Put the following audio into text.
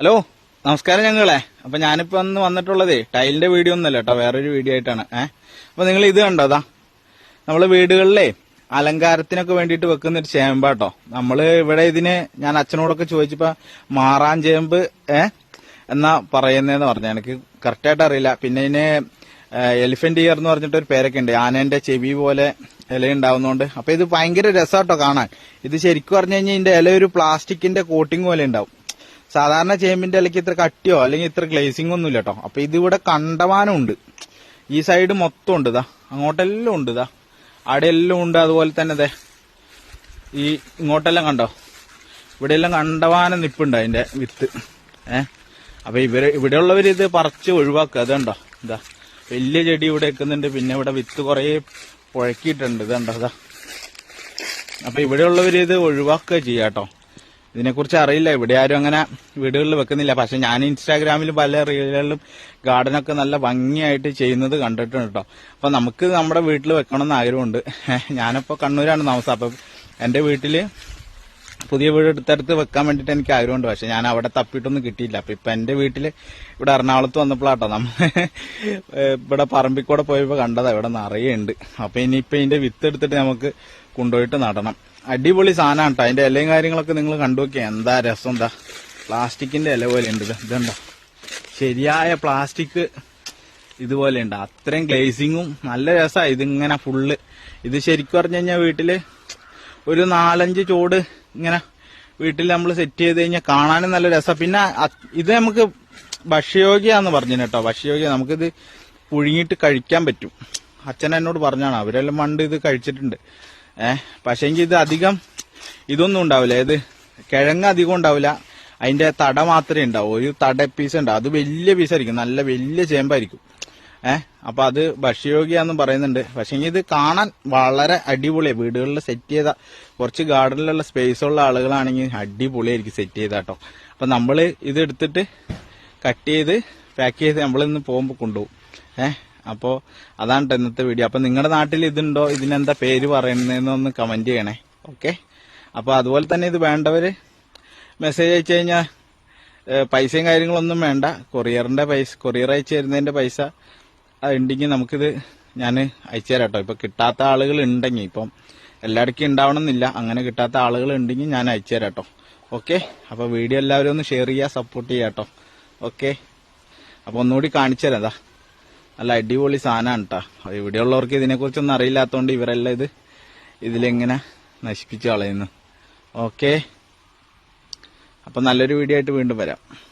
Hello നമസ്കാരം ഞങ്ങളെ. അപ്പൊ ഞാനിപ്പോ അന്ന് വന്നിട്ടുള്ളതേ ടൈലിന്റെ വീഡിയോ ഒന്നല്ല കേട്ടോ വേറൊരു വീഡിയോ ആയിട്ടാണ്. ഏഹ് അപ്പൊ നിങ്ങൾ ഇത് കണ്ടോ അതാ. നമ്മൾ വീടുകളിലെ അലങ്കാരത്തിനൊക്കെ വേണ്ടിയിട്ട് വെക്കുന്ന ഒരു ചേമ്പാട്ടോ നമ്മൾ ഇവിടെ ഇതിന് ഞാൻ അച്ഛനോടൊക്കെ ചോദിച്ചപ്പോ മാറാൻ ചേമ്പ് ഏ? എന്നാ പറയുന്നതെന്ന് പറഞ്ഞു. എനിക്ക് കറക്റ്റായിട്ട് അറിയില്ല. പിന്നെ ഇതിന് എലിഫന്റ് ഇയർ എന്ന് പറഞ്ഞിട്ട് ഒരു പേരൊക്കെ ഉണ്ട്. ആനന്റെ ചെവി പോലെ ഇല ഉണ്ടാവുന്നതുകൊണ്ട് അപ്പൊ ഇത് ഭയങ്കര രസമാട്ടോ കാണാൻ. ഇത് ശരിക്കും പറഞ്ഞു കഴിഞ്ഞാൽ ഇതിന്റെ ഇല ഒരു പ്ലാസ്റ്റിക്കിന്റെ കോട്ടിങ് പോലെ ഉണ്ടാവും. സാധാരണ ചേമ്പിന്റെ ഇലയ്ക്ക് ഇത്ര കട്ടിയോ അല്ലെങ്കിൽ ഇത്ര ഗ്ലേസിംഗ് ഒന്നുമില്ല കേട്ടോ അപ്പൊ ഇതിവിടെ കണ്ടവാനം ഉണ്ട്. ഈ സൈഡ് മൊത്തം ഉണ്ട് ഇതാ അങ്ങോട്ടെല്ലാം ഉണ്ട് ഇതാ അവിടെ എല്ലാം ഉണ്ട് അതുപോലെ തന്നെ അതെ ഈ ഇങ്ങോട്ടെല്ലാം കണ്ടോ? ഇവിടെ എല്ലാം കണ്ടവാനം നിപ്പുണ്ട് അതിന്റെ വിത്ത്. ഏ? അപ്പൊ ഇവർ ഇവിടെയുള്ളവർ ഇത് പറിച്ച് ഒഴിവാക്കുക. അതുണ്ടോ ഇതാ വലിയ ചെടി ഇവിടെ വെക്കുന്നുണ്ട്. പിന്നെ ഇവിടെ വിത്ത് കുറേ പുഴക്കിയിട്ടുണ്ട്. ഇതുണ്ടോ? ഇതാ അപ്പൊ ഇവിടെയുള്ളവർ ഇത് ഒഴിവാക്കുക ചെയ്യാട്ടോ ഇതിനെക്കുറിച്ച് അറിയില്ല. ഇവിടെ ആരും അങ്ങനെ വീടുകളിൽ വെക്കുന്നില്ല. പക്ഷെ ഞാൻ ഇൻസ്റ്റാഗ്രാമിൽ പല റീലുകളിലും ഗാർഡനൊക്കെ നല്ല ഭംഗിയായിട്ട് ചെയ്യുന്നത് കണ്ടിട്ടുണ്ട് കേട്ടോ. അപ്പൊ നമുക്ക് നമ്മുടെ വീട്ടിൽ വെക്കണം എന്ന് ആഗ്രഹമുണ്ട്. ഞാനിപ്പോ കണ്ണൂരാണ് താമസം. അപ്പൊ എന്റെ വീട്ടിൽ പുതിയ വീട് എടുത്തടുത്ത് വെക്കാൻ വേണ്ടിട്ട് എനിക്ക് ആഗ്രഹമുണ്ട്. പക്ഷെ ഞാൻ അവിടെ തപ്പിയിട്ടൊന്നും കിട്ടിയില്ല. അപ്പൊ ഇപ്പൊ എന്റെ വീട്ടിൽ ഇവിടെ എറണാകുളത്ത് വന്നപ്പോഴാട്ടോ നമ്മ ഇവിടെ പറമ്പിക്കൂടെ പോയപ്പോ കണ്ടതാ ഇവിടെ നിറയുണ്ട്. അപ്പൊ ഇനിയിപ്പൊ ഇതിന്റെ വിത്ത് എടുത്തിട്ട് നമുക്ക് കൊണ്ടുപോയിട്ട് നടണം. അടിപൊളി സാധനമാണ് കേട്ടോ അതിന്റെ ഇലയും കാര്യങ്ങളൊക്കെ നിങ്ങൾ കണ്ടു നോക്കിയാ എന്താ രസം? എന്താ പ്ലാസ്റ്റിക്കിന്റെ ഇല പോലെ ഉണ്ട്. ഇത് ഇതുണ്ടോ? ശരിയായ പ്ലാസ്റ്റിക് ഇതുപോലെ ഉണ്ട്. അത്രയും ഗ്ലേസിങ്ങും നല്ല രസമാണ് ഇതിങ്ങനെ ഫുള്ള് ഇത് ശരിക്കും പറഞ്ഞു കഴിഞ്ഞാൽ വീട്ടിൽ ഒരു നാലഞ്ച് ചോട് ഇങ്ങനെ വീട്ടിൽ നമ്മൾ സെറ്റ് ചെയ്ത് കഴിഞ്ഞാൽ കാണാനും നല്ല രസം. പിന്നെ ഇത് നമുക്ക് ഭക്ഷ്യയോഗ്യാന്ന് പറഞ്ഞു കേട്ടോ. ഭക്ഷ്യയോഗ്യ നമുക്കിത് പുഴുങ്ങിയിട്ട് കഴിക്കാൻ പറ്റും. അച്ഛൻ എന്നോട് പറഞ്ഞാണ് അവരെല്ലാം പണ്ട് ഇത് കഴിച്ചിട്ടുണ്ട്. ഏഹ് പക്ഷേങ്കിൽ ഇത് അധികം ഇതൊന്നും ഉണ്ടാവില്ല. ഇത് കിഴങ്ങ് അധികം ഉണ്ടാവില്ല. അതിന്റെ തട മാത്രമേ ഉണ്ടാവൂ. ഒരു തട പീസ് ഉണ്ടാവും. അത് വലിയ പീസായിരിക്കും നല്ല വലിയ ചേമ്പായിരിക്കും. ഏഹ് അപ്പൊ അത് ഭക്ഷ്യയോഗ്യാന്നും പറയുന്നുണ്ട്. പക്ഷെ ഇത് കാണാൻ വളരെ അടിപൊളിയാണ് വീടുകളിൽ സെറ്റ് ചെയ്ത കുറച്ച് ഗാർഡനിലുള്ള സ്പേസ് ഉള്ള ആളുകളാണെങ്കിൽ അടിപൊളിയായിരിക്കും സെറ്റ് ചെയ്ത കേട്ടോ അപ്പൊ നമ്മൾ ഇത് എടുത്തിട്ട് കട്ട് ചെയ്ത് പാക്ക് ചെയ്ത് നമ്മളിന്ന് പോകുമ്പോൾ കൊണ്ടുപോകും. ഏഹ് അപ്പോ അതാണ് ഇന്നത്തെ വീഡിയോ അപ്പൊ നിങ്ങളുടെ നാട്ടിൽ ഇതുണ്ടോ? ഇതിനെന്താ പേര് പറയുന്നതെന്നൊന്ന് കമന്റ് ചെയ്യണേ. ഓക്കെ അപ്പൊ അതുപോലെ തന്നെ ഇത് വേണ്ടവര് മെസ്സേജ് അയച്ചു കഴിഞ്ഞാൽ പൈസയും കാര്യങ്ങളൊന്നും വേണ്ട. കൊറിയറിന്റെ പൈസ കൊറിയർ അയച്ചു തരുന്നതിന്റെ പൈസ ഉണ്ടെങ്കിൽ നമുക്കിത് ഞാൻ അയച്ചു തരാം കേട്ടോ ഇപ്പൊ കിട്ടാത്ത ആളുകൾ ഉണ്ടെങ്കിൽ ഇപ്പം എല്ലായിടക്കും ഉണ്ടാവണമെന്നില്ല അങ്ങനെ കിട്ടാത്ത ആളുകൾ ഉണ്ടെങ്കിൽ ഞാൻ അയച്ചു തരാം കേട്ടോ ഓക്കെ? അപ്പൊ വീഡിയോ എല്ലാവരും ഒന്ന് ഷെയർ ചെയ്യുക സപ്പോർട്ട് ചെയ്യാം കേട്ടോ ഓക്കെ? അപ്പൊ ഒന്നുകൂടി കാണിച്ചു തരാം ദാ. നല്ല അടിപൊളി സാധനമാണ് കേട്ടോ ഇവിടെ ഉള്ളവർക്ക് ഇതിനെക്കുറിച്ചൊന്നും അറിയില്ലാത്തതുകൊണ്ട് ഇവരെല്ലാം ഇത് ഇതിലെങ്ങനെ നശിപ്പിച്ച് കളയുന്നു. ഓക്കെ? അപ്പൊ നല്ലൊരു വീഡിയോ ആയിട്ട് വീണ്ടും വരാം.